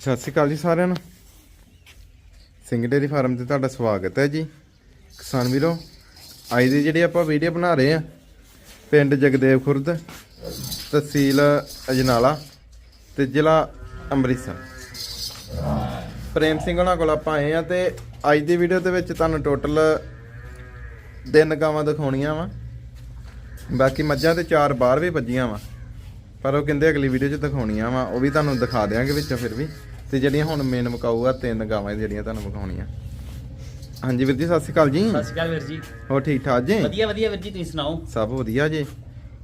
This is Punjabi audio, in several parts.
ਸਤਿ ਸ਼੍ਰੀ ਅਕਾਲ ਜੀ ਸਾਰਿਆਂ ਨੂੰ। ਸਿੰਘ ਡੇਰੀ ਫਾਰਮ ਤੇ ਤੁਹਾਡਾ ਸਵਾਗਤ ਹੈ ਜੀ। ਕਿਸਾਨ ਵੀਰੋ, ਅੱਜ ਦੀ ਜਿਹੜੀ ਆਪਾਂ ਵੀਡੀਓ ਬਣਾ ਰਹੇ ਆ ਪਿੰਡ ਜਗਦੇਵ ਖੁਰਦ, ਤਹਿਸੀਲ ਅਜਨਾਲਾ ਤੇ ਜ਼ਿਲ੍ਹਾ ਅੰਮ੍ਰਿਤਸਰ। ਪ੍ਰੇਮ ਸਿੰਘ ਉਹਨਾਂ ਕੋਲ ਆਪਾਂ ਆਏ ਆ ਤੇ ਅੱਜ ਦੀ ਵੀਡੀਓ ਦੇ ਵਿੱਚ ਤੁਹਾਨੂੰ ਟੋਟਲ ਤਿੰਨ ਗਾਵਾਂ ਦਿਖਾਉਣੀਆਂ ਵਾ। ਬਾਕੀ ਮੱਝਾਂ ਤੇ ਚਾਰ ਬਾਹਰ ਵੀ ਵੱਜੀਆਂ ਵਾ। ਪਰ ਉਹ ਕਹਿੰਦੇ ਅਗਲੀ ਵੀਡੀਓ 'ਚ ਦਿਖਾਉਣੀਆਂ ਵਾ ਉਹ ਵੀ ਤੁਹਾਨੂੰ ਦਿਖਾ ਦਿਆਂਗੇ ਵਿੱਚੋਂ ਫਿਰ ਵੀ। ਤੇ ਜਿਹੜੀਆਂ ਹੁਣ ਮੇਨ ਮੁਕਾਊ ਆ ਤਿੰਨ ਗਾਵਾਂ ਜਿਹੜੀਆਂ ਤੁਹਾਨੂੰ ਵਿਖਾਉਣੀਆਂ। ਹਾਂਜੀ ਵੀਰ ਜੀ ਸਤਿ ਸ਼੍ਰੀ ਅਕਾਲ ਜੀ। ਸਤਿ ਸ਼੍ਰੀ ਅਕਾਲ ਵੀਰ ਜੀ। ਹੋਰ ਠੀਕ ਠਾਕ ਜੀ? ਵਧੀਆ ਵਧੀਆ ਵੀਰ ਜੀ ਤੁਸੀਂ ਸੁਣਾਓ? ਸਭ ਵਧੀਆ ਜੀ।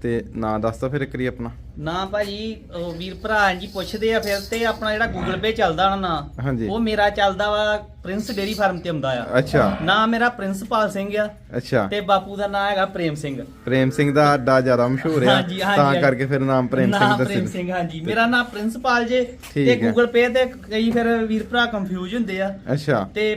ਤੇ ਨਾਂ ਦੱਸ ਫਿਰ ਇੱਕ ਵਾਰੀ ਆਪਣਾ। ਨਾ ਭਾਜੀ ਉਹ ਵੀਰ ਭਰਾ ਜੀ ਪੁੱਛਦੇ ਆ ਫਿਰ ਤੇ ਆਪਣਾ ਜਿਹੜਾ ਗੂਗਲ ਪੇ ਚੱਲਦਾ ਨਾ ਨਾ ਹਾਂਜੀ। ਉਹ ਮੇਰਾ ਚੱਲਦਾ ਵਾ ਪ੍ਰਿੰਸ ਡੇਰੀ ਫਾਰਮ ਤੇ ਆਉਂਦਾ ਆ। ਅੱਛਾ। ਨਾ ਮੇਰਾ ਪ੍ਰਿੰਸਪਾਲ ਸਿੰਘ ਆ। ਅੱਛਾ। ਤੇ ਬਾਪੂ ਦਾ ਨਾਮ ਹੈਗਾ ਪ੍ਰੇਮ ਸਿੰਘ ਪ੍ਰੇਮ ਸਿੰਘ ਦਾ ਅੱਡਾ ਜ਼ਿਆਦਾ ਮਸ਼ਹੂਰ ਆ। ਹਾਂਜੀ, ਹਾਂਜੀ, ਤਾਂ ਹਾਂਜੀ। ਕਰਕੇ ਫਿਰ ਨਾਮ ਪ੍ਰੇਮ ਸਿੰਘ ਨਾਮ ਪ੍ਰੇਮ ਦੱਸੇ ਸਿੰਘ ਹਾਂਜੀ। ਮੇਰਾ ਨਾਮ ਪ੍ਰਿੰਸਪਾਲ ਜੇ। ਠੀਕ ਤੇ ਹੈ। ਗੂਗਲ ਪੇ ਤੇ ਕਈ ਫਿਰ ਵੀਰ ਭਰਾ ਕੰਫਿਊਜ਼ ਹੁੰਦੇ ਆ। ਅੱਛਾ। ਤੇ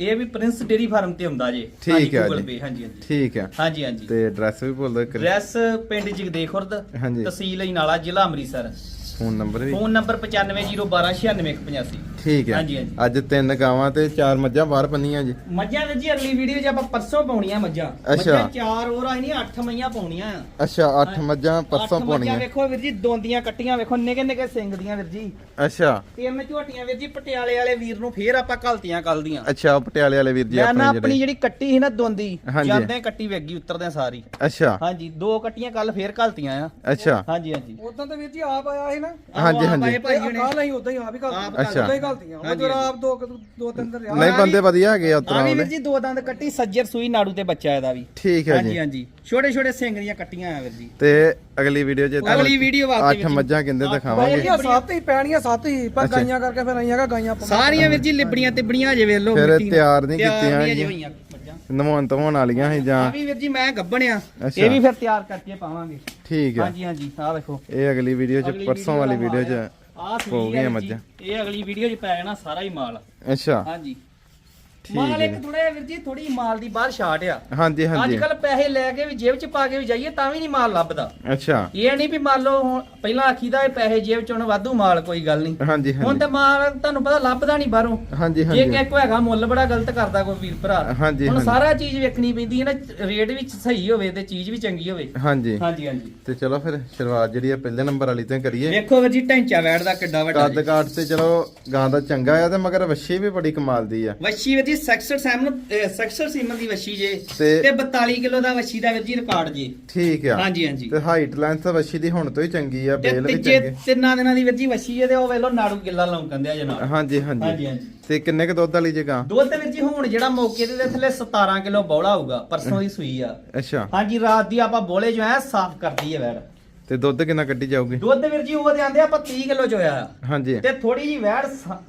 ਇਹ ਵੀ ਪ੍ਰਿੰਸ ਡੇਰੀ ਫਾਰਮ ਤੇ ਆਉਂਦਾ ਜੇ ਠੀਕ ਹੈ ਗੂਗਲ। ਪੇ ਹਾਂਜੀ ਹਾਂਜੀ ਠੀਕ ਆ ਹਾਂਜੀ ਹਾਂਜੀ ਤੇ ਐਡਰੈਸ ਵੀ ਇੱਕ ਵਾਰੀ। ਐਡਰੈਸ ਪਿੰਡ ਜਗਦੇ ਖੁਰਦ ਹਾਂਜੀ। ਤਹਿਸੀਲ ਇਨਾਲਾ ਜ਼ਿਲ੍ਹਾ ਅੰਮ੍ਰਿਤਸਰ ਫੋਨ ਨੰਬਰ ਵੀ? ਫੋਨ ਨੰਬਰ 9501296185 ਠੀਕ ਹੈ। ਹਾਂਜੀ, ਹਾਂਜੀ। ਅੱਜ ਤਿੰਨ ਗਾਵਾਂ ਤੇ ਚਾਰ ਮੱਝਾਂ ਬਾਹਰ ਪੰਨੀਆਂ ਜੀ। ਮੱਝਾਂ ਵੀਰ ਜੀ ਅਗਲੀ ਵੀਡੀਓ 'ਚ ਆਪਾਂ ਪਰਸੋਂ ਪਾਉਣੀਆਂ ਮੱਝਾਂ। ਅੱਛਾ। ਮੱਝਾਂ ਚਾਰ ਹੋਰ ਆਈ ਨਹੀਂ 8 ਮਈਆਂ ਪਾਉਣੀਆਂ। ਆ ਅੱਛਾ ਅੱਠ ਹਾਂ। ਮੱਝਾਂ ਪਰਸੋਂ ਅੱਠ ਮੱਝਾਂ ਪਾਉਣੀਆਂ। ਵੇਖੋ ਵੀਰ ਜੀ ਦੋਂਦੀਆਂ ਕੱਟੀਆਂ ਵੇਖੋ ਨਿੱਕੇ ਨਿੱਕੇ ਸਿੰਘ ਦੀਆਂ ਵੀਰ ਜੀ। ਅੱਛਾ। ਤਿੰਨ ਝੋਟੀਆਂ ਵੀਰ ਜੀ ਪਟਿਆਲੇ ਵਾਲੇ ਵੀਰ ਨੂੰ ਫੇਰ ਆਪਾਂ ਘਲਤੀਆਂ ਕੱਲ ਦੀਆਂ ਅੱਛਾ ਉਹ ਪਟਿਆਲੇ ਵਾਲੇ ਵੀਰ ਜੀ ਮੈਂ ਨਾ ਆਪਣੇ ਆਪਣੀ ਜਿਹੜੇ। ਜਿਹੜੀ ਕੱਟੀ ਸੀ ਨਾ ਦੋਂਦੀ ਹਾਂਜੀ। ਜਾਂਦੇ ਕੱਟੀ ਵੇਗੀ ਉਤਰਦੇ ਸਾਰੀ। ਅੱਛਾ। ਹਾਂਜੀ ਦੋ ਕੱਟੀਆਂ ਕੱਲ ਫੇਰ ਘਲਤੀਆਂ ਆ। ਅੱਛਾ। ਹਾਂਜੀ ਹਾਂਜੀ। ਉਦੋਂ ਤਾਂ ਵੀਰ ਜੀ ਆਪ ਆਇਆ ਸੀ ਨਾ ਹਾਂਜੀ, ਆਹੋ, ਆਪ ਹਾਂਜੀ। ਆਏ ਭਾਈ ਹੁਣੇ। ਕਾਲ ਅਸੀਂ ਉਦਾਂ ਹੀ ਆਪ ਹੀ ਆਪ ਘਲਤੀਆਂ ਅੱਛਾ। ਉਦਾਂ ਹੀ ਘਲਤੀਆਂ ਉਹ ਹਾਂਜੀ, ਜਿਹੜਾ ਹਾਂਜੀ। ਆਪ ਦੋ ਦੋ ਤਿੰਨ ਦਿਨ ਰਿਹਾ ਨਹੀਂ ਬੰਦੇ ਵਧੀਆ ਹੈਗੇ ਆ ਆ ਉਤਰਾਂ ਵੀ ਵੀਰ ਵਾਲੇ ਜੀ ਦੋ ਦੰਦ ਕੱਟੀ ਸੱਜਰ ਸੂਈ ਨਾੜੂ ਤੇ ਬੱਚਾ ਇਹਦਾ ਵੀ ਠੀਕ ਹੈ ਹਾਂਜੀ ਜੀ ਹਾਂਜੀ ਛੋਟੇ ਛੋਟੇ ਸਿੰਘ ਦੀਆਂ ਕੱਟੀਆਂ ਆ ਵੀਰ ਜੀ ਤੇ ਅਗਲੀ ਵੀਡੀਓ 'ਚ ਅਗਲੀ ਵੀਡੀਓ ਵਾਸਤੇ ਅੱਠ ਵੀਰ ਜੀ। ਮੱਝਾਂ ਕਹਿੰਦੇ ਅੱਠ ਦਿਖਾਵਾਂਗੇ ਬਾਈਆਂ ਸੱਤ ਹੀ ਪੈਣੀਆਂ ਸੱਤ ਹੀ ਪਰ। ਗਾਈਆਂ ਕਰਕੇ ਫਿਰ ਆਈਆਂ ਗਾਈਆਂ। ਸਾਰੀਆਂ ਵੀਰ ਜੀ ਲਿਬੜੀਆਂ ਤਿਬੜੀਆਂ ਅਜੇ ਵੇਖ ਲਓ ਫਿਰ ਮਿੱਟੀ ਨੂੰ। ਤਿਆਰ ਨਹੀਂ ਤਿਆਰ ਕੀਤੀਆਂ ਨਹੀਂ। ਹੋਈਆਂ ਨਵਾਉਣ ਧਵਾਉਣ ਵਾਲੀਆਂ ਸੀ ਜਾਂ ਆ ਵੀ ਵੀਰ ਜੀ ਮੈਂ ਗੱਬਣਿਆ ਅੱਛਾ। ਇਹ ਵੀ ਫਿਰ ਤਿਆਰ ਕਰਕੇ ਪਾਵਾਂਗੇ ਠੀਕ ਹੈ ਹਾਂਜੀ ਹਾਂਜੀ ਆਹ ਵੇਖੋ ਇਹ ਅਗਲੀ ਵੀਡੀਓ 'ਚ ਅਗਲੀ ਪਰਸੋਂ ਵੀਡੀਓ ਵਾਲੀ ਵੀਡੀਓ 'ਚ ਆ। ਆਹ ਆ ਵੀਰ ਜੀ। ਮੱਝਾਂ। ਇਹ ਅਗਲੀ ਵੀਡੀਓ 'ਚ ਪੈ ਜਾਣਾ ਸਾਰਾ ਹੀ ਮਾਲ ਅੱਛਾ ਹਾਂਜੀ ਮਾਲ ਹੈ ਇੱਕ ਥੋੜਾ ਵੀਰ ਜੀ ਥੋੜੀ ਮਾਲ ਦੀ ਬਾਹਰ ਛਾਟ ਆ। ਹਾਂਜੀ ਅੱਜ ਹਾਂਜੀ। ਕੱਲ ਪੈਸੇ ਲੈ ਕੇ ਵੀ ਜੇਬ 'ਚ ਪਾ ਕੇ ਵੀ ਜਾਈਏ ਤਾਂ ਵੀ ਨਹੀਂ ਮਾਲ ਲੱਭਦਾ। ਅੱਛਾ। ਇਹ ਨਹੀਂ ਵੀ ਮੰਨ ਲਓ ਹੁਣ ਪਹਿਲਾਂ ਆਖੀਦਾ ਇਹ ਪੈਸੇ ਜੇਬ 'ਚ ਹੁਣ ਵਾਧੂ ਮਾਲ ਕੋਈ ਗੱਲ ਨਹੀਂ। ਹਾਂਜੀ ਹੁਣ ਹਾਂਜੀ ਤੇ ਮਾਲ ਤੁਹਾਨੂੰ ਪਤਾ ਲੱਭਦਾ ਨਹੀਂ ਬਾਹਰੋਂ। ਹਾਂਜੀ ਜੇ ਹਾਂਜੀ। ਕਿ ਕੋਈ ਹੈਗਾ ਮੁੱਲ ਬੜਾ ਗਲਤ ਕਰਦਾ ਕੋਈ ਵੀਰ ਭਰਾ। ਹਾਂਜੀ, ਹੁਣ। ਸਾਰਾ ਚੀਜ਼ ਵੇਖਣੀ ਪੈਂਦੀ ਹੈ ਨਾ ਰੇਟ ਵੀ ਸਹੀ ਹੋਵੇ ਤੇ ਚੀਜ਼ ਵੀ ਚੰਗੀ ਹੋਵੇ। ਹਾਂਜੀ। ਹਾਂਜੀ ਹਾਂਜੀ। ਤੇ ਚਲੋ ਫਿਰ ਸ਼ੁਰੂਆਤ ਜਿਹੜੀ ਆ ਪਹਿਲੇ ਨੰਬਰ ਵਾਲੀ ਤੋਂ ਕਰੀਏ। ਵੇਖੋ ਵੀਰ ਜੀ ਢੈਂਚਾ ਵੈੜ ਦਾ ਕਿੱਡਾ ਵੱਡਾ ਕੱਦ ਕਾਟ ਤੇ ਚਲੋ ਗਾਂ ਦਾ ਚੰਗਾ ਆ ਤੇ ਮਗਰ ਵੱਛੀ ਵੀ ਬੜੀ ਕਮਾਲ ਦੀ ਆ। ਵੱਛੀ ਵੀਰ ਜੀ ਸੈਕਸਰ ਸੈਮਨ ਸੈਕਸਰ ਸੀਮਨ ਦੀ ਵੱਛੀ ਜੇ ਤੇ- ਤੇ 42 ਕਿਲੋ ਦਾ ਵੱਛੀ ਦਾ ਵੀਰ ਜੀ ਰਿਕਾਰਡ ਜੇ। ਠੀਕ ਆ। ਹਾਂਜੀ ਹਾਂਜੀ। ਤੇ ਹਾਈਟ ਲੈਂਥ ਵੱਛੀ ਦੀ ਹੁਣ ਤੋਂ ਹੀ ਚੰਗੀ ਆ ਤੇ ਬੇਲ ਵੀ ਤੀਜੇ ਚੰਗੇ। ਤਿੰਨਾਂ ਦਿਨਾਂ ਦੀ ਵੀਰ ਜੀ ਵੱਛੀ ਤੇ ਉਹ ਵੇਲੋ ਨਾੜੂ ਗਿੱਲਾ ਲੌਂਕਣ ਦਿਆ ਜਨਾਬ ਹਾਂਜੀ ਹਾਂਜੀ। ਹਾਂਜੀ ਹਾਂਜੀ। ਤੇ ਕਿੰਨੇ ਕ ਦੁੱਧ ਵਾਲੀ ਜਗ੍ਹਾ? ਦੁੱਧ ਵੀਰ ਜੀ ਹੁਣ ਜਿਹੜਾ ਮੌਕੇ ਦੇ ਥੱਲੇ 17 ਕਿਲੋ ਬੌਲਾ ਹੋਊਗਾ ਪਰਸੋਂ ਦੀ ਸੂਈ ਆ। ਅੱਛਾ। ਹਾਂਜੀ ਰਾਤ ਦੀ ਆਪਾਂ ਬੋਲੇ ਜੋ ਐ ਸਾਫ਼ ਕਰਦੀ ਹੈ ਵੈੜ ਤੇ ਦੁੱਧ ਕਿੰਨਾ ਕੱਢੀ ਜਾਊਗੀ? ਦੁੱਧ ਵੀਰ ਜੀ ਉਹਦੇ ਆਂਦੇ ਆਪਾਂ 30 ਕਿਲੋ ਚੋਇਆ ਆ। ਹਾਂਜੀ। ਤੇ ਥੋੜੀ ਜੀ ਵੈੜ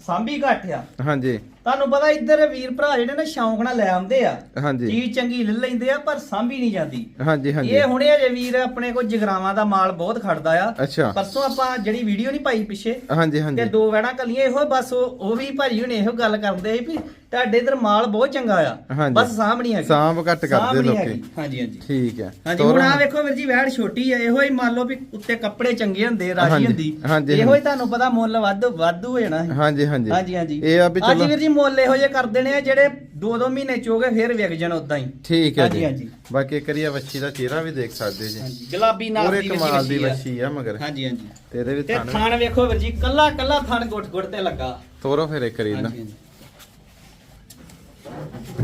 ਸਾਂਭੀ ਘੱਟ ਆ। ਹਾਂਜੀ। ਤੁਹਾਨੂੰ ਪਤਾ ਇੱਧਰ ਵੀਰ ਭਰਾ ਜਿਹੜੇ ਨੇ ਸ਼ੌਂਕ ਨਾਲ ਲੈ ਆਉਂਦੇ ਆ। ਹਾਂਜੀ। ਚੀਜ਼ ਚੰਗੀ ਲੈ ਲੈਂਦੇ ਆ ਪਰ ਸਾਂਭੀ ਨਹੀਂ ਜਾਂਦੀ। ਹਾਂਜੀ ਹਾਂਜੀ। ਇਹ ਹੁਣੇ ਅਜੇ ਵੀਰ ਆਪਣੇ ਕੋਲ ਜਗਰਾਵਾਂ ਦਾ ਮਾਲ ਬਹੁਤ ਖੜਦਾ ਆ। ਅੱਛਾ। ਪਰਸੋਂ ਆਪਾਂ ਜਿਹੜੀ ਵੀਡੀਓ ਨਹੀਂ ਪਾਈ ਪਿੱਛੇ ਹਾਂਜੀ ਤੇ ਹਾਂਜੀ ਦੋ ਵੈੜਾਂ ਕੱਲੀਆਂ ਇਹੋ ਬਸ ਉਹ ਉਹ ਵੀ ਭਾਜੀ ਹੁਣੇ ਇਹੋ ਗੱਲ ਕਰਦੇ ਸੀ ਵੀ ਤੁਹਾਡੇ ਇਧਰ ਮਾਲ ਬਹੁਤ ਚੰਗਾ ਆ। ਹਾਂਜੀ। ਬਸ ਨਹੀਂ ਹੈਗੀ। ਸਾਂਭ ਘੱਟ ਕਰਦੇ ਲੋਕੀ। ਹਾਂਜੀ ਹਾਂਜੀ। ਠੀਕ ਹੈ। ਹਾਂਜੀ ਹੁਣ ਆ। ਵੇਖੋ ਵੀਰ ਜੀ ਵੈੜ ਛੋਟੀ ਆ। ਇਹੋ ਹੀ ਮੰਨ ਲਓ ਵੀ ਉੱਤੇ ਕੱਪੜੇ ਚੰਗੇ ਹੁੰਦੇ ਰਾਜੀ ਹਾਂਜੀ, ਹੁੰਦੀ। ਹਾਂਜੀ, ਇਹੋ ਹੀ ਹਾਂਜੀ। ਤੁਹਾਨੂੰ ਪਤਾ ਮੁੱਲ ਵੱਧ ਵਾਧੂ ਹੋ ਜਾਣਾ। ਸੀ। ਹਾਂਜੀ ਹਾਂਜੀ। ਹਾਂਜੀ ਹਾਂਜੀ। ਇਹ ਆ ਵੀ ਚਲੋ। ਵੀਰ ਜੀ ਮੁੱਲ ਇਹੋ ਜਿਹੇ ਕਰ ਦੇਣੇ ਆ ਜਿਹੜੇ 2-2 ਮਹੀਨੇ ਚੋਗੇ ਫਿਰ ਵਿਕ ਜਾਣ ਉਦਾਂ ਹੀ। ਠੀਕ ਹੈ ਹਾਂਜੀ, ਜੀ। ਹਾਂਜੀ। ਬਾਕੀ ਇੱਕ ਵਾਰੀ ਵੱਛੀ ਦਾ ਚਿਹਰਾ ਵੀ ਦੇਖ ਸਕਦੇ ਜੀ। ਹਾਂਜੀ ਗੁਲਾਬੀ ਨਾਲ ਪੂਰੇ ਦੀ ਕਮਾਲ ਦੀ ਵੱਛੀ ਆ। ਆ ਮਗਰ। ਹਾਂਜੀ ਹਾਂਜੀ। ਤੇ ਇਹਦੇ ਵੀ ਤੇ ਥਣ ਥਣ ਵੇਖੋ ਵੀਰ ਜੀ ਕੱਲਾ ਕੱਲਾ ਥਣ ਗੁੱਟ ਗੁੱਟ ਤੇ ਲੱਗਾ। ਤੋਰੋ ਫਿਰ ਇੱਕ ਨਾ ਹਾਂਜੀ ਹਾਂਜੀ।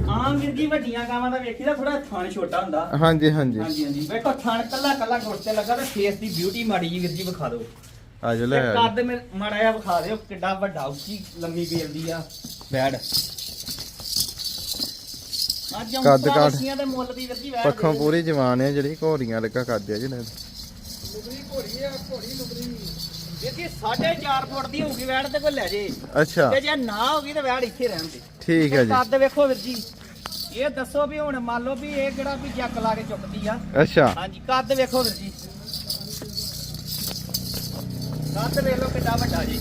ਆਮ ਵੀਰ ਜੀ ਵੱਡੀਆਂ ਗਾਵਾਂ ਦਾ ਵੇਖੀਦਾ ਥੋੜਾ ਥਣ ਛੋਟਾ ਹੁੰਦਾ। ਹਾਂਜੀ ਹਾਂਜੀ। ਹਾਂਜੀ ਹਾਂਜੀ। ਵੇਖੋ ਥਣ ਕੱਲਾ ਕੱਲਾ ਗੁੱਟ ਤੇ ਲੱਗਾ ਤੇ ਫੇਸ ਦੀ ਬਿਊਟੀ ਮਾੜੀ ਜੀ ਵੀਰ ਜੀ ਵਿਖਾ ਦਿਓ। ਆਜੋ ਲੈ ਤੇ ਆਜੋ। ਕੱਦ ਮੇ ਮਾੜਾ ਜਿਹਾ ਵਿਖਾ ਦਿਓ ਕਿੱਡਾ ਵੱਡਾ ਉੱਚੀ ਲੰਮੀ ਬੇਲਦੀ ਆ। ਬੈੜ ਅੱਜ ਕੱਦ ਕਾਠ। ਕੱਦ ਦੇ ਮੁੱਲ ਦੀ ਵੀਰ ਜੀ ਵੈੜ ਪੱਖੋਂ ਦੇ। ਪੂਰੀ ਜਵਾਨ ਹੈ ਜਿਹੜੀ ਘੋੜੀਆਂ ਲੱਗਾ ਕਰਦੇ ਆ ਜਿਹੜੇ ਲੁਗਰੀ ਘੋੜੀ ਆ ਘੋੜੀ ਲੁਗਰੀ ਵੀਰ ਜੀ 4.5 ਫੁੱਟ ਦੀ ਹੋਊਗੀ ਵੈੜ ਤੇ ਕੋਈ ਲੈ ਜੇ। ਅੱਛਾ। ਤੇ ਜੇ ਨਾ ਹੋਗੀ ਤਾਂ ਵੈੜ ਇੱਥੇ ਰਹਿਣ ਦੇ। ਠੀਕ ਹੈ ਜੀ। ਕੱਦ ਵੇਖੋ ਵੀਰ ਜੀ। ਇਹ ਦੱਸੋ ਵੀ ਹੁਣ ਮੰਨ ਲਓ ਵੀ ਇਹ ਕਿਹੜਾ ਵੀ ਜੱਕ ਲਾ ਕੇ ਚੁੱਕਦੀ ਆ। ਅੱਛਾ। ਹਾਂਜੀ ਕੱਦ ਵੇਖੋ ਵੀਰ ਜੀ। ਕੱਦ ਵੇਖ ਲਓ ਕਿੱਡਾ ਵੱਡਾ ਜੀ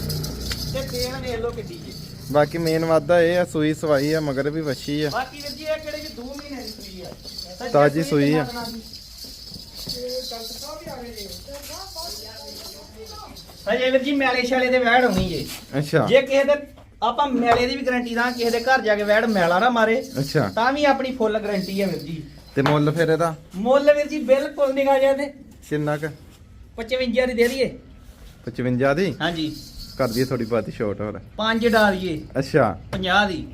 ਤੇ ਤੇਲ ਵੇਖ ਲਓ ਕਿੱਡੀ ਜੀ। ਬਾਕੀ ਮੇਨ ਵਾਦਾ ਇਹ ਆ ਸੂਈ ਸਵਾਈ ਆ ਮਗਰ ਵੀ ਵੱਛੀ ਆ। ਬਾਕੀ ਵੀਰ ਜੀ ਇਹ ਕਿਹੜੇ ਜੀ 2 ਮਹੀਨੇ ਦੀ ਸੂਈ ਆ। ਤਾਜ਼ੀ ਸੂਈ ਆ। ਕਿੰਨਾ ਹਜੇ ਵੀਰ ਜੀ ਮੈਲੇ ਛਾਲੇ ਦੇ ਵੈੜ ਹੋਣੀ ਜੇ। ਅੱਛਾ। ਜੇ ਕਿਸੇ ਦੇ ਆਪਾਂ ਮੈਲੇ ਦੀ ਵੀ ਗਾਰੰਟੀ ਦਾਂ ਕਿਸੇ ਦੇ ਘਰ ਜਾ ਕੇ ਵੈੜ ਮੈਲਾ ਨਾ ਮਾਰੇ ਅੱਛਾ। ਤਾਂ ਵੀ ਆਪਣੀ ਫੁੱਲ ਗਾਰੰਟੀ ਹੈ ਵੀਰ ਜੀ। ਤੇ ਮੁੱਲ ਫਿਰ ਇਹਦਾ? ਮੁੱਲ ਵੀਰ ਜੀ ਬਿਲਕੁਲ ਨਿਗਾ ਜਾ ਤੇ ਕਿੰਨਾ ਕ? 55 ਦੀ ਦੇ ਦਈਏ। 55 ਦੀ? ਹਾਂਜੀ। ਕਰ ਦਈਏ ਥੋੜੀ ਬਾਤੀ ਸ਼ੋਰਟ ਹੋਰ। 5 ਡਾਲੀਏ ਅੱਛਾ। 50 ਦੀ।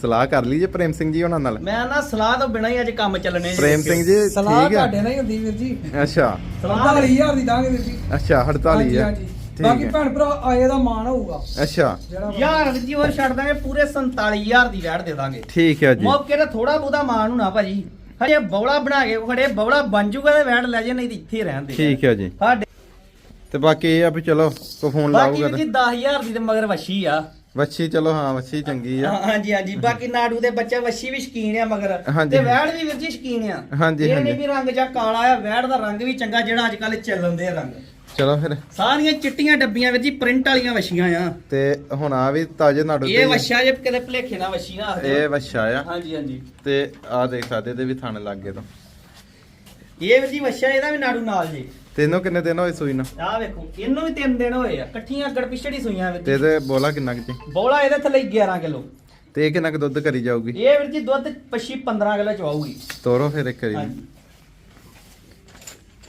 ਸਲਾਹ ਕਰ ਲਈ ਜੇ ਪ੍ਰੇਮ ਸਿੰਘ ਜੀ ਉਹਨਾਂ ਨਾਲ? ਮੈਂ ਨਾ ਸਲਾਹ ਤੋਂ ਬਿਨਾਂ ਹੀ ਅੱਜ ਕੰਮ ਚੱਲਣੇ ਜੀ। ਪ੍ਰੇਮ ਸਿੰਘ ਜੀ ਸਲਾਹ ਤੁਹਾਡੇ ਨਾਲ ਹੀ ਹੁੰਦੀ ਵੀਰ ਜੀ। ਅੱਛਾ। ਸਲਾਹ 48000 ਦੀ ਦਾਂਗੇ ਵੀਰ ਜੀ। ਅੱਛਾ 48 ਹਾਂਜੀ, ਹੈ। ਹਾਂਜੀ। ਠੀਕ ਬਾਕੀ ਭੈਣ ਭਰਾ ਆਏ ਦਾ ਮਾਣ ਹੋਊਗਾ। ਅੱਛਾ। ਜਿਹੜਾ ਯਾਰ ਜੀ ਹੋਰ ਛੱਡ ਦਾਂਗੇ ਪੂਰੇ 47000 ਦੀ ਵੈੜ ਦੇ ਦਾਂਗੇ। ਠੀਕ ਹੈ ਜੀ। ਮੌਕੇ ਤੇ ਥੋੜਾ ਬਹੁਤਾ ਮਾਨ ਹੋਣਾ ਭਾਜੀ। ਹਜੇ ਬੌਲਾ ਬਣਾ ਕੇ ਖੜੇ ਬੌਲਾ ਬਣ ਜੂਗਾ ਤੇ ਵੈੜ ਲੈ ਜੇ ਨਹੀਂ ਤੇ ਇੱਥੇ ਹੀ ਰਹਿਣ ਦੇ। ਠੀਕ ਹੈ ਜੀ। ਸਾਡੇ ਤੇ ਬਾਕੀ ਇਹ ਆ ਵੀ ਚਲੋ ਕੋ ਫੋਨ ਬਾਕੀ ਲਾਊਗਾ ਵੀਰ ਜੀ 10000 ਦੀ ਤੇ ਮਗਰ ਵਸ਼ੀ ਆ। ਵੱਛੀ ਚਲੋ ਹਾਂ ਵੱਛੀ ਚੰਗੀ ਆ। ਹਾਂਜੀ ਹਾਂਜੀ। ਬਾਕੀ ਨਾੜੂ ਦੇ ਬੱਚੇ ਵਸ਼ੀ ਵੀ ਸ਼ਕੀਨ ਆ ਮਗਰ। ਹਾਂਜੀ, ਤੇ। ਵੈੜ ਵੀ ਵੀਰ ਜੀ ਸ਼ਕੀਨ ਆ। ਹਾਂਜੀ, ਇਹ ਹਾਂਜੀ। ਨਹੀਂ ਵੀ ਰੰਗ ਜਾਂ ਕਾਲਾ ਆ ਵੈੜ ਦਾ ਰੰਗ ਵੀ ਚੰਗਾ ਜਿਹੜਾ ਅੱਜ ਕੱਲ ਚੱਲਣ ਦੇ ਰੰਗ। ਚਲੋ ਫਿਰ। ਸਾਰੀਆਂ ਚਿੱਟੀਆਂ ਡੱਬੀਆਂ ਵੀਰ ਜੀ ਪ੍ਰਿੰਟ ਵਾਲੀਆਂ ਵਸ਼ੀਆਂ ਆ। ਤੇ ਹੁਣ ਆ ਵੀ ਤਾਜੇ ਨਾੜੂ ਇਹ ਵਸ਼ਾ ਜੇ ਕਿਤੇ ਭਲੇਖੇ ਨਾਲ ਵਸ਼ੀਆਂ ਆਖਦੇ ਇਹ ਵੱਛਾ ਆ। ਹਾਂਜੀ ਹਾਂਜੀ। ਤੇ ਆ ਦੇਖ ਸਕਦੇ ਤੇ ਵੀ ਥਣ ਲੱਗ ਤੋਂ। ਇਹ ਵੀਰ ਜੀ ਵਸ਼ਾ ਇਹਦਾ ਵੀ ਨਾੜੂ ਨਾਲ ਜੀ। ਤੈਨੂੰ ਕਿੰਨੇ ਦਿਨ ਹੋਏ ਸੂਈ ਨੂੰ? ਆਹ ਵੇਖੋ ਇਹਨੂੰ ਵੀ ਤਿੰਨ ਦਿਨ ਹੋਏ ਆ। ਇਕੱਠੀਆਂ ਅੱਗੜ ਪਿਛੜੀ ਸੂਈਆਂ ਵੀਰ ਤੇ ਜੀ ਇਹਦੇ ਬੋਲਾ ਕਿੰਨਾ ਕੁ ਜੀ ਬੋਲਾ ਇਹਦੇ ਥੱਲੇ 11 ਕਿਲੋ। ਤੇ ਇਹ ਕਿੰਨਾ ਕੁ ਦੁੱਧ ਕਰੀ ਜਾਊਗੀ? ਇਹ ਵੀਰ ਜੀ ਦੁੱਧ ਪੱਛੀ 15 ਕਿਲੋ ਚਵਾਊਗੀ ਤੋਰੋ ਫਿਰ ਇੱਕ ਕਰੀ ਹਾਂਜੀ।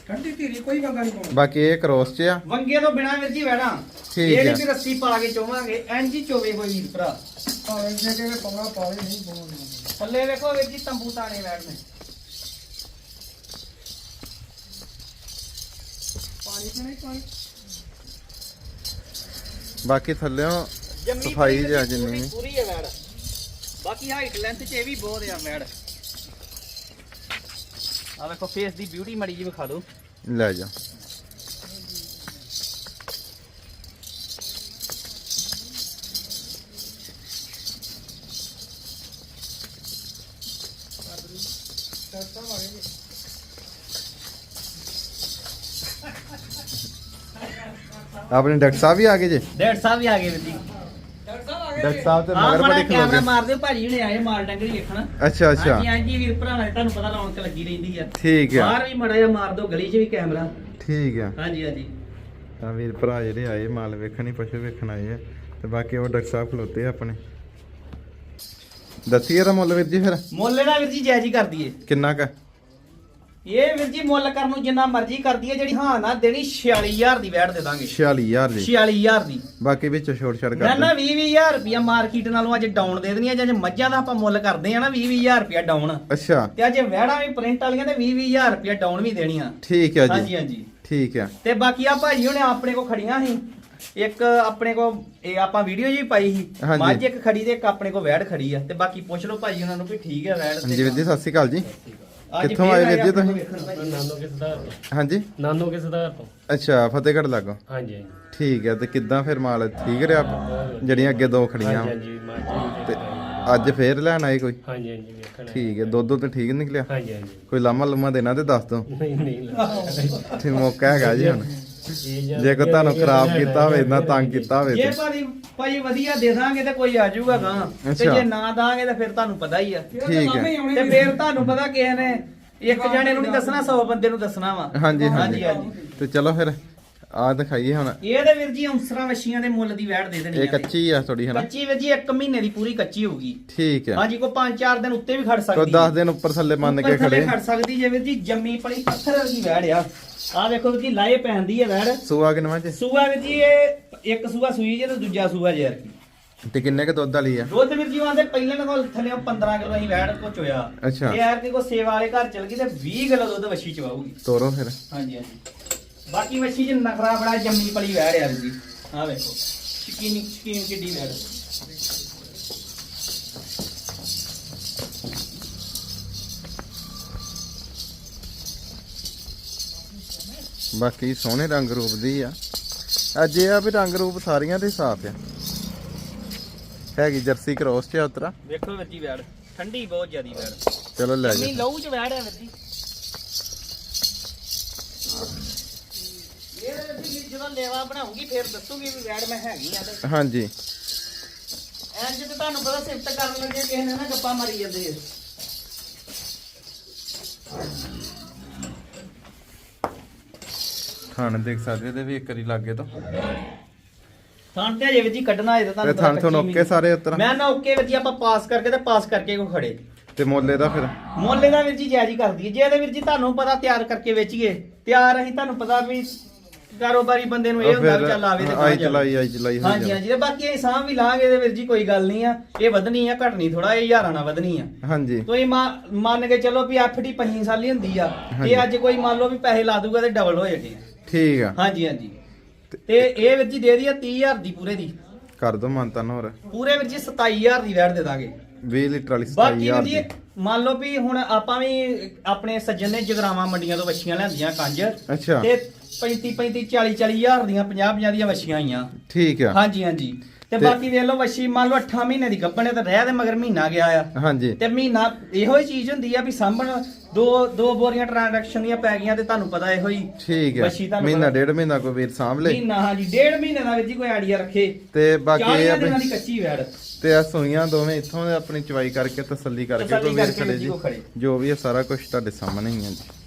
ਠੰਡੀ ਧੀਰੀ ਕੋਈ ਵੰਗਾ ਨਹੀਂ ਪਾਉਣਾ। ਬਾਕੀ ਇਹ ਕ੍ਰੋਸ ਚ ਆ। ਵੰਗੇ ਤੋਂ ਬਿਨਾ ਵੀਰ ਜੀ ਵੈਣਾ ਠੀਕ। ਨਹੀਂ ਵੀ ਰੱਸੀ ਪਾ ਕੇ ਚੋਵਾਂਗੇ। ਇੰਜ ਹੀ ਚੋਵੇ ਕੋਈ ਵੀਰ ਭਰਾ। ਭਾਵੇਂ ਜੇ ਕਿਵੇਂ ਪੰਗਾ ਪਾਵੇ ਨਹੀਂ ਪਾਉਣਾ। ਥੱਲੇ ਵੇਖੋ ਵੀਰ ਜੀ ਤੰਬੂ ਤਾਣੇ ਵੈੜਨੇ ਪਾਣੀ ਪਾਣੀ ਬਾਕੀ ਥੱਲੇੋਂ ਜੰਮੀ ਸਫ਼ਾਈ ਜਿਹਾ ਜਿੰਨੀ। ਵੀ। ਪੂਰੀ ਹੈ ਵੈੜ ਬਾਕੀ ਹਾਈਟ ਲੈਂਥ ਚ ਇਹ ਵੀ ਬਹੁਤ ਆ ਵੈੜ ਆ ਵੇਖੋ ਫੇਸ ਦੀ ਬਿਊਟੀ ਮੜੀ ਜੀ ਵਿਖਾ ਦਿਓ। ਲੈ ਜਾ। ਆਪਣੇ ਡਾਕਟਰ ਸਾਹਿਬ ਵੀ ਆ ਗਏ ਜੇ? ਡੈਡ ਸਾਹਿਬ ਵੀ ਆ ਗਏ ਵੀਰ ਜੀ। ਡਾਕਟਰ ਸਾਹਿਬ ਤੇ ਮਗਰ ਬੜੇ ਕੈਮਰਾ ਖਲੋਗੇ ਮਾਰ ਦਿਓ ਭਾਜੀ ਹੁਣੇ ਆਏ ਮਾਲ ਡੰਗਰੀ ਵੇਖਣ। ਅੱਛਾ ਅੱਛਾ। ਹਾਂਜੀ ਹਾਂਜੀ ਵੀਰ ਭਰਾ ਨਾਲ ਤੁਹਾਨੂੰ ਪਤਾ ਰੌਣਕ ਲੱਗੀ ਰਹਿੰਦੀ ਆ। ਠੀਕ ਆ। ਬਾਹਰ ਵੀ ਮੜਾ ਜਿਹਾ ਮਾਰ ਦਿਓ ਗਲੀ 'ਚ ਵੀ ਕੈਮਰਾ। ਠੀਕ ਆ। ਹਾਂਜੀ ਹਾਂਜੀ। ਤਾਂ ਵੀਰ ਭਰਾ ਜਿਹੜੇ ਆਏ ਮਾਲ ਵੇਖਣ ਹੀ ਪਸ਼ੂ ਵੇਖਣ ਆਏ ਆ। ਤੇ ਬਾਕੀ ਉਹ ਡਾਕਟਰ ਸਾਹਿਬ ਖਲੋਤੇ ਆ ਆਪਣੇ। ਦੱਸੀਏ ਦਾ ਮੁੱਲ ਵੀਰ ਜੀ ਫਿਰ। ਮੁੱਲ ਇਹਦਾ ਵੀਰ ਜੀ ਜਾਇਜ਼ ਹੀ ਕਰ ਦਈਏ। ਕਿੰਨਾ ਕ? ਇਹ ਵੀਰ ਜੀ ਮੁੱਲ ਕਰਨ ਨੂੰ ਜਿੰਨਾ ਮਰਜ਼ੀ ਕਰ ਦਈਏ ਜਿਹੜੀ ਹਾਂ ਨਾ ਦੇਣੀ 46000 ਦੀ ਵੈਟ ਦੇ ਦਾਂਗੇ। 46000 ਜੀ 46000 ਦੀ। ਬਾਕੀ ਵਿੱਚ ਛੋੜ ਛੜ ਕਰ ਨਾ। 20 20000 ਰੁਪਿਆ ਮਾਰਕੀਟ ਨਾਲੋਂ ਅੱਜ ਡਾਊਨ ਦੇ ਦੇਣੀਆਂ ਜਾਂ ਜੇ ਮੱਝਾਂ ਦਾ ਆਪਾਂ ਮੁੱਲ ਕਰਦੇ ਆ ਨਾ 20 20000 ਰੁਪਿਆ ਡਾਊਨ ਅੱਛਾ। ਤੇ ਅੱਜ ਵੈੜਾਂ ਵੀ ਪ੍ਰਿੰਟ ਵਾਲੀਆਂ ਤੇ 20 20000 ਰੁਪਿਆ ਡਾਊਨ ਵੀ ਦੇਣੀਆਂ। ਠੀਕ ਹੈ ਹਾਂਜੀ ਜੀ। ਹਾਂਜੀ ਠੀਕ ਹੈ ਤੇ ਬਾਕੀ ਆ ਭਾਜੀ ਹੁਣੇ ਆਪਣੇ ਕੋ ਖੜੀਆਂ ਸੀ। ਇੱਕ ਆਪਣੇ ਕੋ ਇਹ ਆਪਾਂ ਵੀਡੀਓ ਜੀ ਪਾਈ ਸੀ। ਹਾਂਜੀ। ਮੱਝ ਇੱਕ ਖੜੀ ਤੇ ਇੱਕ ਆਪਣੇ ਕੋ ਵੈੜ ਖੜੀ ਆ। ਤੇ ਬਾਕੀ ਪੁੱਛ ਲਓ ਭਾਜੀ ਉਹਨਾਂ ਨੂੰ ਵੀ ਠੀਕ ਹੈ ਵੈੜ ਹਾਂਜੀ ਵੀਰ ਜੀ ਸਤਿ ਸ਼੍ਰੀ ਅਕਾਲ ਜੀ। ਕਿੱਥੋਂ ਆਏ ਵੀਰ ਜੀ ਤੁਸੀਂ? ਨਾਨੋ ਕੇ ਸੁਧਾਰ ਤੋਂ ਹਾਂਜੀ? ਨਾਨੋ ਕੇ ਸੁਧਾਰ ਤੋਂ ਅੱਛਾ ਫਤਿਹਗੜ੍ਹ ਲਾਗੋ? ਹਾਂਜੀ ਹਾਂਜੀ। ਠੀਕ ਹੈ ਤੇ ਕਿੱਦਾਂ ਫਿਰ ਮਾਲ? ਠੀਕ ਰਿਹਾ ਜਿਹੜੀਆਂ ਅੱਗੇ ਦੋ ਖੜੀਆਂ। ਹਾਂਜੀ ਹਾਂਜੀ ਮਾਜੀ ਤੇ ਅੱਜ ਫੇਰ ਲੈਣ ਆਏ ਕੋਈ? ਹਾਂਜੀ ਹਾਂਜੀ ਵੇਖਣਾ ਠੀਕ ਹੈ ਦੁੱਧ ਤੇ ਠੀਕ ਨਿਕਲਿਆ? ਹਾਂਜੀ ਹਾਂਜੀ। ਕੋਈ ਲਾਮਾ ਲੁਮਾ ਦੇਣਾ ਤੇ ਦੱਸ ਦੋ। ਨਹੀਂ ਨਹੀਂ। ਤੇ ਮੌਕਾ ਹੈਗਾ ਜੀ ਹੁਣ। ਇਹ ਜਾਂ- ਜੇ ਕੋਈ ਤੁਹਾਨੂੰ ਖਰਾਬ ਕੀਤਾ ਹੋਵੇ ਇੰਨਾ ਤੰਗ ਕੀਤਾ ਹੋਵੇ ਜੇ ਤੇ ਭਾਜੀ ਭਾਜੀ ਵਧੀਆ ਦੇ ਦਾਂਗੇ ਤੇ ਕੋਈ ਆ ਜਾਊਗਾ ਗਾਂ ਤੇ ਅੱਛਾ। ਜੇ ਨਾ ਦਾਂਗੇ ਤਾਂ ਫਿਰ ਤੁਹਾਨੂੰ ਪਤਾ ਹੀ ਆ। ਠੀਕ ਹੈ। ਤੇ ਫਿਰ ਤੁਹਾਨੂੰ ਪਤਾ ਕਿਸੇ ਨੇ ਇੱਕ ਜਣੇ ਨੂੰ ਨਹੀਂ ਦੱਸਣਾ 100 ਬੰਦੇ ਨੂੰ ਦੱਸਣਾ ਵਾ। ਹਾਂਜੀ। ਹਾਂਜੀ ਹਾਂਜੀ। ਤੇ ਚਲੋ ਫਿਰ। ਆ ਦਿਖਾਈਏ ਹੁਣ। ਇਹ ਤੇ ਵੀਰ ਜੀ ਅੰਸਰਾਂ ਵਛੀਆਂ ਦੇ ਮੁੱਲ ਦੀ ਵੈੜ ਦੇ ਦੇਣੀ ਇਹ ਕੱਚੀ ਆ ਥੋੜੀ ਹਨਾ? ਕੱਚੀ ਵੀਰ ਜੀ 1 ਮਹੀਨੇ ਦੀ ਪੂਰੀ ਕੱਚੀ ਹੋਊਗੀ। ਠੀਕ ਹੈ ਹਾਂਜੀ ਕੋ 5-4 ਦਿਨ ਉੱਤੇ ਵੀ ਖੜ ਸਕਦੀ 10 ਦਿਨ ਉੱਪਰ ਥੱਲੇ ਮੰਨ ਕੇ ਖੜੇ। ਖੜ ਸਕਦੀ ਜੇ ਵੀਰ ਜੀ ਜੰਮੀ ਪਲੀ ਪੱਥਰ ਵਰਗੀ ਵੈੜ ਆ। ਆ ਵੇਖੋ ਵੀਰ ਜੀ ਲਾਏ ਪੈਂਦੀ ਹੈ ਵੈੜ। ਸੂਆ ਕਿਨਵਾ ਚ? ਸੂਆ ਵੀਰ ਜੀ ਇਹ ਇੱਕ ਸੂਆ ਸੂਈ ਜੇ ਤੇ ਦੂਜਾ ਸੂਆ ਜੇ ਤੇ ਕਿੰਨੇ ਕ ਦੁੱਧ ਵਾਲੀ ਆ? ਦੁੱਧ ਵੀਰ ਜੀ ਆਂਦੇ ਪਹਿਲਾਂ ਕੋਲ ਥੱਲੇ 15 ਕਿਲੋ ਅਸੀਂ ਵੈੜ ਕੋ ਚੋਇਆ ਅੱਛਾ। ਇਹ ਯਾਰ ਕਿ ਕੋ ਸੇਵਾ ਵਾਲੇ ਘਰ ਚਲ ਗਈ ਤੇ 20 ਕਿਲੋ ਦੁੱਧ ਵਛੀ ਚਵਾਉਗੀ ਤੋਰੋ ਫਿਰ। ਹਾਂਜੀ ਹਾਂਜੀ। ਬਾਕੀ ਵਛੀ ਚ ਨਖਰਾ ਬੜਾ ਜੰਮੀ ਪਲੀ ਵੈੜ ਯਾਰ ਜੀ ਆ ਵੇਖੋ। ਸ਼ਕੀਨੀ ਸ਼ਕੀਨ ਕਿੱਡੀ ਵੈੜ ਬਾਕੀ ਸੋਹਣੇ ਰੰਗ ਰੂਪ ਦੀ ਆ। ਅੱਜ ਇਹ ਆ ਵੀ ਰੰਗ ਰੂਪ ਸਾਰੀਆਂ ਦੇ ਸਾਫ਼ ਆ। ਹੈਗੀ ਜਰਸੀ ਕ੍ਰੋਸ ਚ ਆ ਉਤਰਾ। ਵੇਖੋ ਵੀਰ ਜੀ ਵੈੜ ਠੰਡੀ ਬਹੁਤ ਜ਼ਿਆਦੀ ਵੈੜ ਚਲੋ ਲੈ ਜਾ। ਲਹੂ ਚ ਵੈੜ ਹੈ ਵੀਰ ਜੀ। ਲੇਵਾ ਬਣਾਉਂਗੀ ਫਿਰ ਦੱਸੂਗੀ ਵੀ ਵੈੜ ਮੈਂ ਹੈਗੀ ਆ ਤੇ। ਹਾਂਜੀ। ਇੰਜ ਤੇ ਤੁਹਾਨੂੰ ਪਤਾ ਸਿਫਤ ਕਰਨ ਲੱਗੇ ਕਿਸੇ ਨੇ ਨਾ ਗੱਪਾਂ ਮਾਰੀ ਜਾਂਦੇ ਆ। ਥਣ ਦੇਖ ਸਕਦੇ ਇਹਦੇ ਵੀ ਇੱਕ ਵਾਰੀ ਲੱਗੇ ਤੋਂ। ਥਾਂ ਤੇ ਜੀ ਕੱਢਣਾ ਹੈ ਤਾਂ ਤੇ ਤੁਹਾਨੂੰ ਥਣ ਓਕੇ ਸਾਰੇ ਉਤਰ ਮੈਂ ਨਾ ਓਕੇ ਵੀਰ ਜੀ ਆਪਾਂ ਪਾਸ ਕਰਕੇ ਤੇ ਪਾਸ ਕਰਕੇ ਕੋ ਖੜੇ। ਤੇ ਮੋਲੇ ਦਾ ਫਿਰ? ਮੁੱਲ ਦਾ ਵੀਰ ਜੀ ਜਾਇਜ਼ ਹੀ ਕਰ ਦਈਏ ਜੇ ਇਹਦੇ ਵੀਰ ਜੀ ਤੁਹਾਨੂੰ ਪਤਾ ਤਿਆਰ ਕਰਕੇ ਵੇਚੀਏ ਤਿਆਰ ਅਸੀਂ ਤੁਹਾਨੂੰ ਪਤਾ ਵੀ ਕਾਰੋਬਾਰੀ ਬੰਦੇ ਨੂੰ ਇਹ ਹੁੰਦਾ ਵੀ ਚੱਲ ਆਵੇ ਤੇ ਆਈ ਚਲਾਈ ਆਈ ਚਲਾਈ ਹੋ ਹਾਂਜੀ ਤੇ ਬਾਕੀ ਇਹ ਸਾਹ ਵੀ ਲਾਂਗੇ ਇਹਦੇ ਵੀਰ ਜੀ ਕੋਈ ਗੱਲ ਨਹੀਂ ਆ। ਇਹ ਵਧਣੀ ਆ ਘਟਣੀ ਥੋੜਾ ਇਹ ਹਜ਼ਾਰਾਂ ਨਾਲ ਵਧਣੀ ਆ। ਹਾਂਜੀ। ਤੁਸੀਂ ਮਾ- ਮੰਨ ਕੇ ਚੱਲੋ ਵੀ ਐਫਡੀ 5 ਸਾਲੀ ਹੁੰਦੀ ਆ। ਇਹ ਅੱਜ ਕੋਈ ਮੰਨ ਲਓ ਵੀ ਪੈਸੇ ਲਾ ਦੂਗਾ ਤੇ ਡਬਲ ਹੋ ਜਾਣੇ ਆ। ਠੀਕ ਆ। ਹਾਂਜੀ ਹਾਂਜੀ। ਤੇ ਇਹ ਵੀਰ ਜੀ ਦੇ ਦਈਏ 30000 ਦੀ ਪੂਰੇ ਦੀ। ਕਰ ਦੋ ਮੰਤਨ ਹੋਰ। ਪੂਰੇ ਵੀਰ ਜੀ 27000 ਦੀ ਵੈਟ ਦੇ ਦਾਂਗੇ। 20 ਲੀਟਰ ਵਾਲੀ ਬਾਕੀ ਵੀਰ 27000 ਜੀ ਦੀ। ਮੰਨ ਲਓ ਵੀ ਹੁਣ ਆਪਾਂ ਵੀ ਆਪਣੇ ਸੱਜਣ ਨੇ ਜਗਰਾਵਾਂ ਮੰਡੀਆਂ ਤੋਂ ਵੱਛੀਆਂ ਲੈਂਦੀਆਂ ਕੰਜ। ਅੱਛਾ। ਤੇ 35 35 40 40 ਹਜ਼ਾਰ ਦੀਆਂ 50 50 ਦੀਆਂ ਵੱਛੀਆਂ ਆਈਆਂ। ਠੀਕ ਆ। ਹਾਂਜੀ ਹਾਂਜੀ। ਤੇ ਤੇ- ਬਾਕੀ ਵੇਖ ਲਓ ਵੱਛੀ ਮੰਨ ਲਓ 8 ਮਹੀਨੇ ਦੀ ਗੱਭਣੇ ਤੇ ਰਹਿ ਦੇ ਮਗਰ ਮਹੀਨਾ ਗਿਆ ਆ। ਹਾਂਜੀ। ਤੇ ਮਹੀਨਾ ਇਹੋ ਹੀ ਚੀਜ਼ ਹੁੰਦੀ ਆ ਵੀ ਸਾਂਭਣ ਦੋ ਦੋ ਬੋਰੀਆਂ ਟ੍ਰਾਂਜੈਕਸ਼ਨ ਦੀਆਂ ਪੈ ਗਈਆਂ ਤੇ ਤੁਹਾਨੂੰ ਪਤਾ ਇਹੋ ਹੀ ਠੀਕ ਹੈ ਵੱਛੀ ਤੁਹਾਨੂੰ ਮਹੀਨਾ ਪਤਾ- ਡੇਢ ਮਹੀਨਾ ਕੋਈ ਵੀਰ ਸਾਂਭ ਲੇ। ਮਹੀਨਾ ਹਾਂਜੀ ਡੇਢ ਮਹੀਨੇ ਦਾ ਵੀਰ ਜੀ ਕੋਈ ਆਈਡੀਆ ਰੱਖੇ। ਤੇ ਬਾਕੀ 40 ਇਹ ਆ ਦਿਨਾਂ ਦੀ ਵੀ ਕੱਚੀ ਵੈੜ। ਤੇ ਆ ਸੂਈਆਂ ਦੋਵੇਂ ਇੱਥੋਂ ਦੇ ਆਪਣੀ ਚਵਾਈ ਕਰਕੇ ਤਸੱਲੀ ਕਰਕੇ ਕੋਈ ਵੀਰ ਖੜੇ। ਜੀ ਵੀ ਹੈ ਸਾਰਾ ਕੁਝ ਤੁਹਾਡੇ ਸਾਹਮਣੇ ਹੀ ਹੈ ਜੀ।